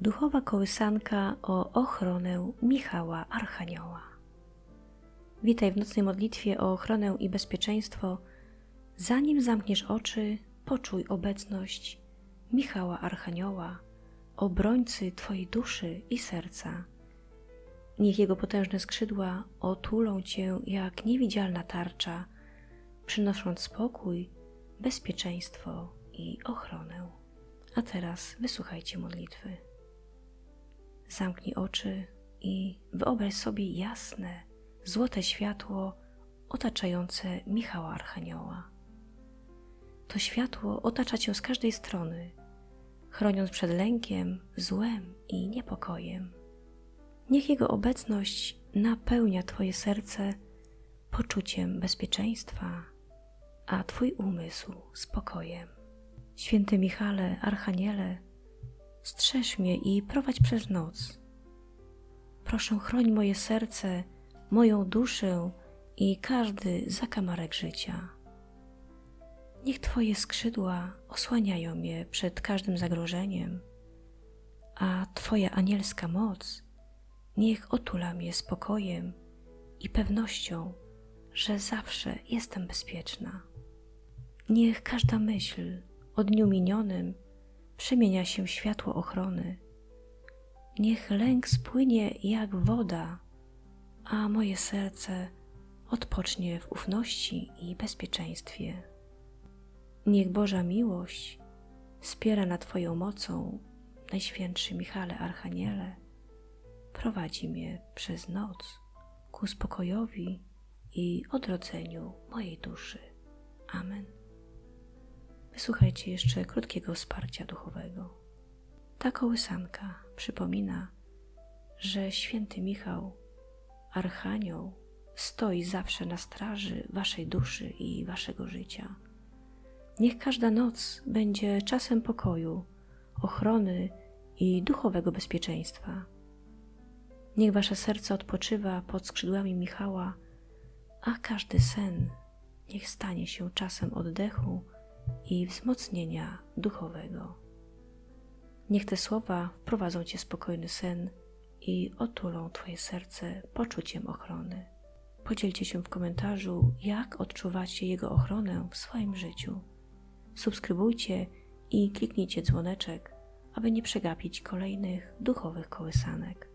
Duchowa kołysanka o ochronę Michała Archanioła. Witaj w nocnej modlitwie o ochronę i bezpieczeństwo. Zanim zamkniesz oczy, poczuj obecność Michała Archanioła, obrońcy Twojej duszy i serca. Niech jego potężne skrzydła otulą Cię jak niewidzialna tarcza, przynosząc spokój, bezpieczeństwo i ochronę. A teraz wysłuchajcie modlitwy. Zamknij oczy i wyobraź sobie jasne, złote światło otaczające Michała Archanioła. To światło otacza cię z każdej strony, chroniąc przed lękiem, złem i niepokojem. Niech Jego obecność napełnia Twoje serce poczuciem bezpieczeństwa, a Twój umysł spokojem. Święty Michale, Archaniele, strzeż mnie i prowadź przez noc. Proszę, chroń moje serce, moją duszę i każdy zakamarek życia. Niech Twoje skrzydła osłaniają mnie przed każdym zagrożeniem, a Twoja anielska moc niech otula mnie spokojem i pewnością, że zawsze jestem bezpieczna. Niech każda myśl o dniu minionym przemienia się światło ochrony. Niech lęk spłynie jak woda, a moje serce odpocznie w ufności i bezpieczeństwie. Niech Boża miłość wspiera nad Twoją mocą, Najświętszy Michale Archaniele, prowadzi mnie przez noc ku spokojowi i odrodzeniu mojej duszy. Amen. Wysłuchajcie jeszcze krótkiego wsparcia duchowego. Ta kołysanka przypomina, że święty Michał, Archanioł, stoi zawsze na straży waszej duszy i waszego życia. Niech każda noc będzie czasem pokoju, ochrony i duchowego bezpieczeństwa. Niech wasze serce odpoczywa pod skrzydłami Michała, a każdy sen niech stanie się czasem oddechu i wzmocnienia duchowego. Niech te słowa wprowadzą cię spokojny sen i otulą twoje serce poczuciem ochrony. Podzielcie się w komentarzu, jak odczuwacie jego ochronę w swoim życiu. Subskrybujcie i kliknijcie dzwoneczek, aby nie przegapić kolejnych duchowych kołysanek.